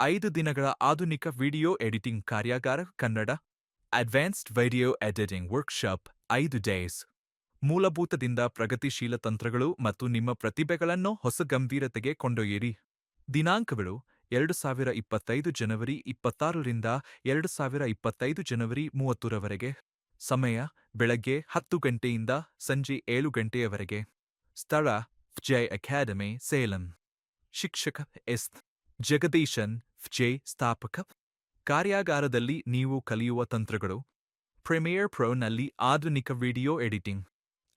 ಐದು ದಿನಗಳ ಆಧುನಿಕ ವಿಡಿಯೋ ಎಡಿಟಿಂಗ್ ಕಾರ್ಯಾಗಾರ, Kannada advanced video editing workshop, ಐದು ಡೇಸ್. ಮೂಲಭೂತದಿಂದ ಪ್ರಗತಿಶೀಲ ತಂತ್ರಗಳು ಮತ್ತು ನಿಮ್ಮ ಪ್ರತಿಭೆಗಳನ್ನು ಹೊಸ ಗಂಭೀರತೆಗೆ ಕೊಂಡೊಯ್ಯಿರಿ. ದಿನಾಂಕಗಳು, ಎರಡು ಸಾವಿರ ಇಪ್ಪತ್ತೈದು ಜನವರಿ ಇಪ್ಪತ್ತಾರರಿಂದ ಎರಡು ಸಾವಿರ ಇಪ್ಪತ್ತೈದು ಜನವರಿ ಮೂವತ್ತರವರೆಗೆ ಸಮಯ, ಬೆಳಗ್ಗೆ ಹತ್ತು ಗಂಟೆಯಿಂದ ಸಂಜೆ ಏಳು ಗಂಟೆಯವರೆಗೆ. ಸ್ಥಳ ಜೈ ಅಕಾಡೆಮಿ, ಸೇಲಂ. ಶಿಕ್ಷಕ ಎಸ್. ಜಗದೀಶನ್ ಜೆ. ಸ್ಥಾಪಕ. ಕಾರ್ಯಾಗಾರದಲ್ಲಿ ನೀವು ಕಲಿಯುವ ತಂತ್ರಗಳು. ಪ್ರೀಮಿಯರ್ ಪ್ರೋನಲ್ಲಿ ಆಧುನಿಕ ವಿಡಿಯೋ ಎಡಿಟಿಂಗ್.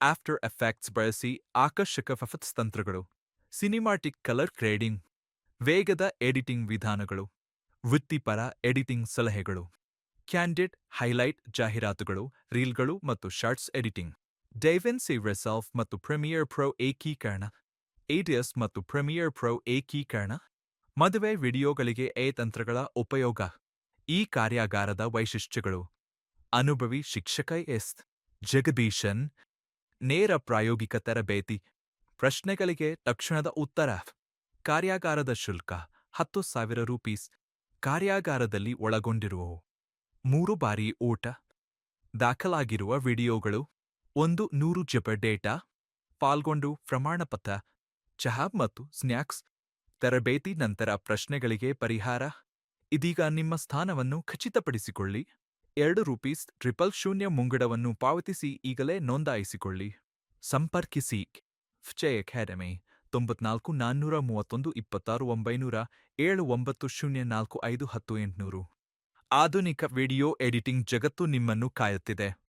ಆಫ್ಟರ್ ಎಫೆಕ್ಟ್ಸ್ ಬಳಸಿ ಆಕರ್ಷಕ ಫಫತ್ಸ್ ತಂತ್ರಗಳು. ಸಿನಿಮಾಟಿಕ್ ಕಲರ್ ಕ್ರೇಡಿಂಗ್ ವೇಗದ ಎಡಿಟಿಂಗ್ ವಿಧಾನಗಳು. ವೃತ್ತಿಪರ ಎಡಿಟಿಂಗ್ ಸಲಹೆಗಳು. ಕ್ಯಾಂಡಿಡ್ ಹೈಲೈಟ್ ಜಾಹೀರಾತುಗಳು, ರೀಲ್ಗಳು ಮತ್ತು ಶಾರ್ಟ್ಸ್ ಎಡಿಟಿಂಗ್. ಡೈವೆನ್ಸಿ ರೆಸಾಲ್ಫ್ ಮತ್ತು ಪ್ರೀಮಿಯರ್ ಪ್ರೋ ಏಕೀಕರಣ. ಏಡಿಯಸ್ ಮತ್ತು ಪ್ರೀಮಿಯರ್ ಪ್ರೋ ಏಕೀಕರಣ. ಮದುವೆ ವಿಡಿಯೋಗಳಿಗೆ ಎ ತಂತ್ರಗಳ ಉಪಯೋಗ. ಈ ಕಾರ್ಯಾಗಾರದ ವೈಶಿಷ್ಟ್ಯಗಳು. ಅನುಭವಿ ಶಿಕ್ಷಕ ಎಸ್. ಜಗದೀಶನ್. ನೇರ ಪ್ರಾಯೋಗಿಕ ತರಬೇತಿ. ಪ್ರಶ್ನೆಗಳಿಗೆ ತಕ್ಷಣದ ಉತ್ತರ. ಕಾರ್ಯಾಗಾರದ ಶುಲ್ಕ ಹತ್ತು ಸಾವಿರ ರೂಪೀಸ್. ಕಾರ್ಯಾಗಾರದಲ್ಲಿ ಒಳಗೊಂಡಿರುವವು ಮೂರು ಬಾರಿ ಊಟ. ದಾಖಲಾಗಿರುವ ವಿಡಿಯೋಗಳು. ಒಂದು ನೂರು ಜಪ ಡೇಟಾ. ಪಾಲ್ಗೊಂಡು ಪ್ರಮಾಣಪತ್ರ. ಚಹಾ ಮತ್ತು ಸ್ನ್ಯಾಕ್ಸ್. ತರಬೇತಿ ನಂತರ ಪ್ರಶ್ನೆಗಳಿಗೆ ಪರಿಹಾರ. ಇದೀಗ ನಿಮ್ಮ ಸ್ಥಾನವನ್ನು ಖಚಿತಪಡಿಸಿಕೊಳ್ಳಿ. ಎರಡು ರೂಪೀಸ್ ಟ್ರಿಪಲ್ ಶೂನ್ಯ ಮುಂಗಡವನ್ನು ಪಾವತಿಸಿ ಈಗಲೇ ನೋಂದಾಯಿಸಿಕೊಳ್ಳಿ. ಸಂಪರ್ಕಿಸಿ. ಫ್ಚೆ ಅಕಾಡೆಮಿ, ತೊಂಬತ್ನಾಲ್ಕು ನಾನ್ನೂರ ಮೂವತ್ತೊಂದು ಇಪ್ಪತ್ತಾರು ಒಂಬೈನೂರ ಏಳು ಒಂಬತ್ತು ಶೂನ್ಯ ನಾಲ್ಕು ಐದು ಹತ್ತು ಎಂಟುನೂರು. ಆಧುನಿಕ ವಿಡಿಯೋ ಎಡಿಟಿಂಗ್ ಜಗತ್ತು ನಿಮ್ಮನ್ನು ಕಾಯುತ್ತಿದೆ.